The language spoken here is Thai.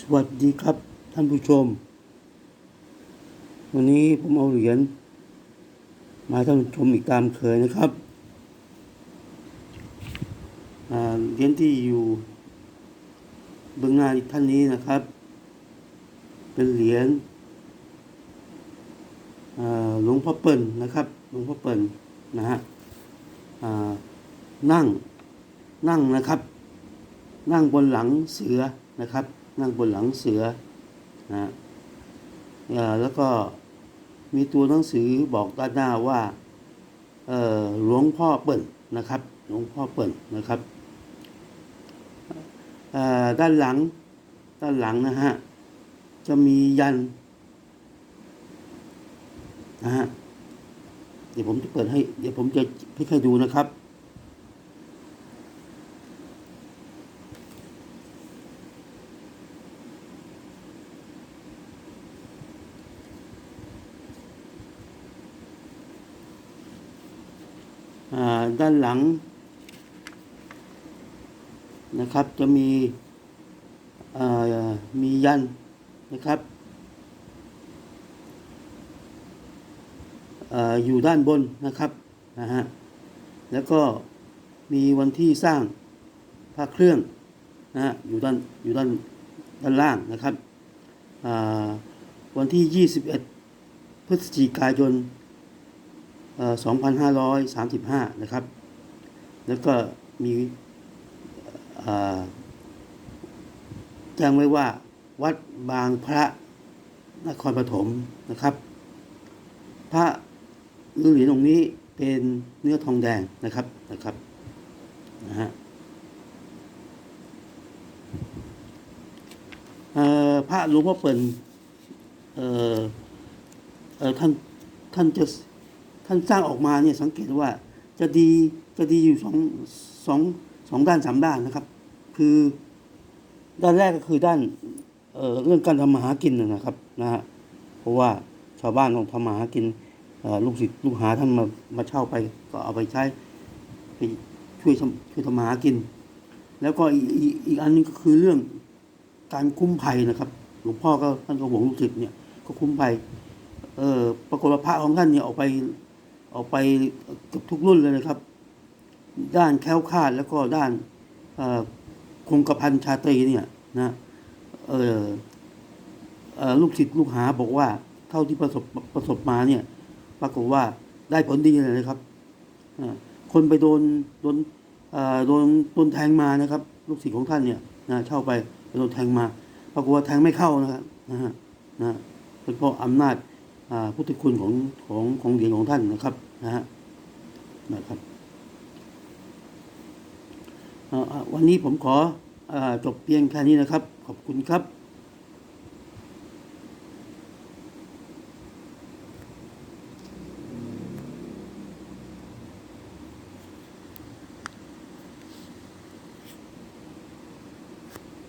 สวัสดีครับท่านผู้ชม วันนี้ผมเอาเหรียญมาท่านผู้ชมอีกตามเคยนะครับเหรียญที่อยู่เบื้องหน้าท่านนี้นะครับ เป็นเหรียญหลวงพ่อเปิ่นนะครับหลวงพ่อเปิ่นนะฮะนั่งนั่งนะครับ นั่งบนหลังเสือนะครับ นั่งบนหลังเสือนะอแล้วก็มีตัวหนังสือบอกด้านหน้าว่าหลวงพ่อเปิ่นนะครับ หลวงพ่อเปิ่นนะครับด้านหลังด้านหลังนะฮะจะมียันนะฮะเดี๋ยวผมจะเปิดให้ เดี๋ยวผมจะพลิกให้ดูนะครับ ด้านหลังนะครับ จะมีมียันนะครับออยู่ด้านบนนะครับนะฮะแล้วก็มีวันที่สร้างพระเครื่องนะฮะอยู่ด้านอยู่ด้านด้านล่างนะครับวันที่ 21 พฤศจิกายน 2535 นะครับ แล้วก็มีแจ้งไว้ว่าวัดบางพระนครปฐมนะครับ พระฤาษีองนี้เป็นเนื้อทองแดงนะครับนะครับนะฮะพระหลวงพ่อเปิ่นเอ่อเอ่อท่านท่านจะ ท่านสร้างออกมาเนี่ยสังเกตว่าจะดีจะดีอยู่สองสองสองด้านสามด้านนะครับ คือด้านแรกก็คือด้านเเรื่องการทำมาหากินนะครับนะฮะเพราะว่าชาวบ้านต้องทำมาหากินลูกศิษย์ลูกหาท่านมามาเช่าไปก็เอาไปใช้ไปช่วยช่วยทำมาหากิน แล้วก็อีอีกอีกอันนึงก็คือเรื่องการคุ้มภัยนะครับ หลวงพ่อก็ท่านก็หวงลูกศิษย์เนี่ยก็คุ้มภัยเออปรากฏว่าพระของท่านเนี่ยออกไป ออกไปกับทุกรุ่นเลยนะครับ ด้านแคล้วคาดแล้วก็ด้านคงกระพันชาตรีเนี่ยนะลูกศิษย์ลูกหาบอกว่าเท่าที่ประสบประสบมาเนี่ย ปรากฏว่าได้ผลดีเลยนะครับคนไปโดนโดนโดนโดนแทงมานะครับ ลูกศิษย์ของท่านเนี่ยนะเช่าไปโดนแทงมา ปรากฏว่าแทงไม่เข้านะครับนะฮะนะเป็นเพราะอำนาจ พุทธคุณของของของเหรียญของท่านนะครับนะฮะนะครับวันนี้ผมขออจบเพียงแค่นี้นะครับ ขอบคุณครับ